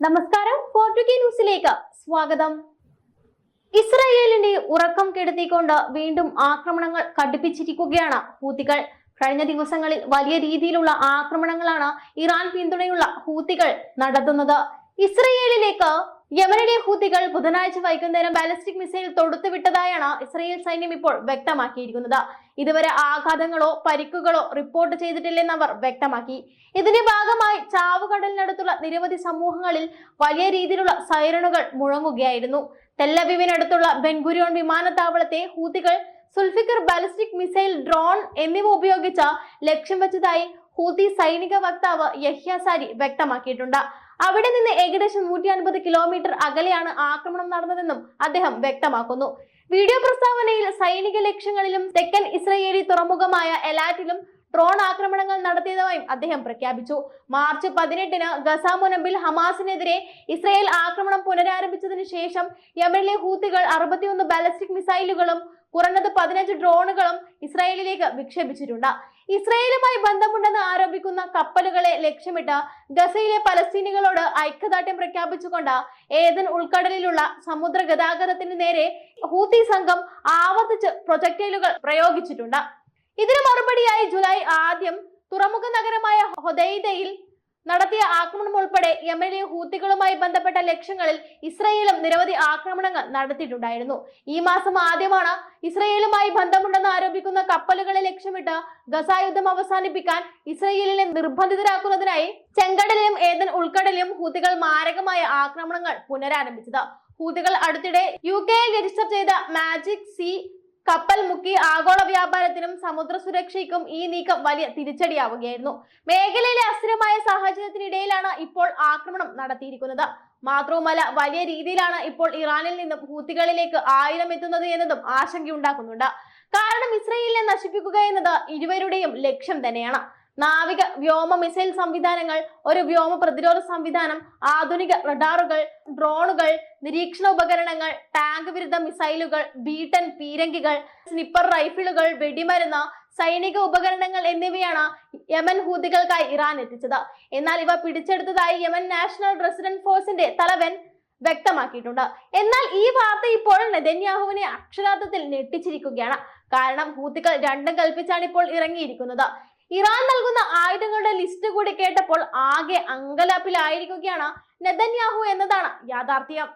നമസ്കാരം പോർട്ടുഗീ ന്യൂസിലേക്ക് സ്വാഗതം. ഇസ്രായേലിന്റെ ഉറക്കം കെടുത്തിക്കൊണ്ട് വീണ്ടും ആക്രമണങ്ങൾ കടുപ്പിച്ചിരിക്കുകയാണ് ഹൂത്തികൾ. കഴിഞ്ഞ ദിവസങ്ങളിൽ വലിയ രീതിയിലുള്ള ആക്രമണങ്ങളാണ് ഇറാൻ പിന്തുണയുള്ള ഹൂത്തികൾ നടത്തുന്നത്. ഇസ്രയേലിലേക്ക് യമനിലെ ഹൂത്തികൾ ബുധനാഴ്ച വൈകുന്നേരം ബാലിസ്റ്റിക് മിസൈൽ തൊടുത്തുവിട്ടതായാണ് ഇസ്രയേൽ സൈന്യം ഇപ്പോൾ വ്യക്തമാക്കിയിരിക്കുന്നത്. ഇതുവരെ ആഘാതങ്ങളോ പരിക്കുകളോ റിപ്പോർട്ട് ചെയ്തിട്ടില്ലെന്ന് അവർ വ്യക്തമാക്കി. ഇതിന്റെ ഭാഗമായി ചാവുകടലിനടുത്തുള്ള നിരവധി സമൂഹങ്ങളിൽ വലിയ രീതിയിലുള്ള സൈറണുകൾ മുഴങ്ങുകയായിരുന്നു. തെല്ലവിവിനടുത്തുള്ള ബെൻഗുരിയോൺ വിമാനത്താവളത്തെ ഹൂത്തികൾ സുൽഫിക്കർ ബാലിസ്റ്റിക് മിസൈൽ ഡ്രോൺ എന്നിവ ഉപയോഗിച്ച് ലക്ഷ്യം വെച്ചതായി ഹൂത്തി സൈനിക വക്താവ് യഹ്യാസാരി വ്യക്തമാക്കിയിട്ടുണ്ട്. അവിടെ നിന്ന് ഏകദേശം നൂറ്റി അൻപത് കിലോമീറ്റർ അകലെയാണ് ആക്രമണം നടന്നതെന്നും അദ്ദേഹം വ്യക്തമാക്കുന്നു. വീഡിയോ പ്രസ്താവനയിൽ സൈനിക ലക്ഷ്യങ്ങളിലും തെക്കൻ ഇസ്രയേലി തുറമുഖമായ എലാറ്റിലും ഡ്രോൺ ആക്രമണങ്ങൾ നടത്തിയതായും അദ്ദേഹം പ്രഖ്യാപിച്ചു. മാർച്ച് പതിനെട്ടിന് ഗസ മുനമ്പിൽ ഹമാസിനെതിരെ ഇസ്രയേൽ ആക്രമണം പുനരാരംഭിച്ചതിനു ശേഷം യമനിലെ ഹൂത്തികൾ അറുപത്തിയൊന്ന് ബാലിസ്റ്റിക് മിസൈലുകളും കുറഞ്ഞത് പതിനഞ്ച് ഡ്രോണുകളും ഇസ്രായേലിലേക്ക് വിക്ഷേപിച്ചിട്ടുണ്ട്. ഇസ്രായേലുമായി ബന്ധമുണ്ടെന്ന് ആരോപിക്കുന്ന കപ്പലുകളെ ലക്ഷ്യമിട്ട് ഗസയിലെ പലസ്തീനികളോട് ഐക്യദാർഢ്യം പ്രഖ്യാപിച്ചുകൊണ്ട് ഏതൻ ഉൾക്കടലിലുള്ള സമുദ്ര ഗതാഗതത്തിന് നേരെ ഹൂത്തി സംഘം ആവർത്തിച്ച് പ്രൊജക്ടൈലുകൾ പ്രയോഗിച്ചിട്ടുണ്ട്. ഇതിനു മറുപടിയായി ജൂലൈ തുറമുഖ നഗരമായ ഹൊദൈദയിൽ നടത്തിയ ആക്രമണം ഉൾപ്പെടെ യമനിലെ ഹൂത്തികളുമായി ബന്ധപ്പെട്ട ലക്ഷ്യങ്ങളിൽ ഇസ്രയേലും നിരവധി ആക്രമണങ്ങൾ നടത്തിയിട്ടുണ്ടായിരുന്നു. ഈ മാസം ആദ്യമാണ് ഇസ്രയേലുമായി ബന്ധമുണ്ടെന്ന് ആരോപിക്കുന്ന കപ്പലുകളെ ലക്ഷ്യമിട്ട് ഗസ യുദ്ധം അവസാനിപ്പിക്കാൻ ഇസ്രയേലിനെ നിർബന്ധിതരാക്കുന്നതിനായി ചെങ്കടലിലും ഏതൻ ഉൾക്കടലിലും ഹൂത്തികൾ മാരകമായ ആക്രമണങ്ങൾ പുനരാരംഭിച്ചത്. ഹൂത്തികൾ അടുത്തിടെ യു കെയിൽ രജിസ്റ്റർ ചെയ്ത മാജിക് സി കപ്പൽ മുക്കി ആഗോള വ്യാപാരത്തിനും സമുദ്ര സുരക്ഷയ്ക്കും ഈ നീക്കം വലിയ തിരിച്ചടിയാവുകയായിരുന്നു. മേഖലയിലെ അസ്ഥിരമായ സാഹചര്യത്തിനിടയിലാണ് ഇപ്പോൾ ആക്രമണം നടത്തിയിരിക്കുന്നത്. മാത്രവുമല്ല വലിയ രീതിയിലാണ് ഇപ്പോൾ ഇറാനിൽ നിന്നും ഹൂത്തികളിലേക്ക് ആയിരം എത്തുന്നത് എന്നതും ആശങ്കയുണ്ടാക്കുന്നുണ്ട്. കാരണം ഇസ്രയേലിനെ നശിപ്പിക്കുക എന്നത് ഇരുവരുടെയും ലക്ഷ്യം തന്നെയാണ്. നാവിക വ്യോമ മിസൈൽ സംവിധാനങ്ങൾ ഒരു വ്യോമ പ്രതിരോധ സംവിധാനം ആധുനിക റഡാറുകൾ ഡ്രോണുകൾ നിരീക്ഷണ ഉപകരണങ്ങൾ ടാങ്ക് വിരുദ്ധ മിസൈലുകൾ ബീട്ടൻ പീരങ്കികൾ സ്നിപ്പർ റൈഫിളുകൾ വെടിമരുന്ന് സൈനിക ഉപകരണങ്ങൾ എന്നിവയാണ് യമൻ ഹൂതികൾക്കായി ഇറാൻ എത്തിച്ചത്. എന്നാൽ ഇവ പിടിച്ചെടുത്തതായി യമൻ നാഷണൽ റെസിഡന്റ് ഫോഴ്സിന്റെ തലവൻ വ്യക്തമാക്കിയിട്ടുണ്ട്. എന്നാൽ ഈ വാർത്ത ഇപ്പോൾ നെതന്യാഹുവിനെ അക്ഷരാർത്ഥത്തിൽ ഞെട്ടിച്ചിരിക്കുകയാണ്. കാരണം ഹൂത്തികൾ രണ്ടും കൽപ്പിച്ചാണ് ഇപ്പോൾ ഇറങ്ങിയിരിക്കുന്നത്. ഇറാൻ നൽകുന്ന ആയുധങ്ങളുടെ ലിസ്റ്റ് കൂടി കേട്ടപ്പോൾ ആകെ അങ്കലാപ്പിലായിരിക്കുകയാണ് നെതന്യാഹു എന്നതാണ് യാഥാർത്ഥ്യം.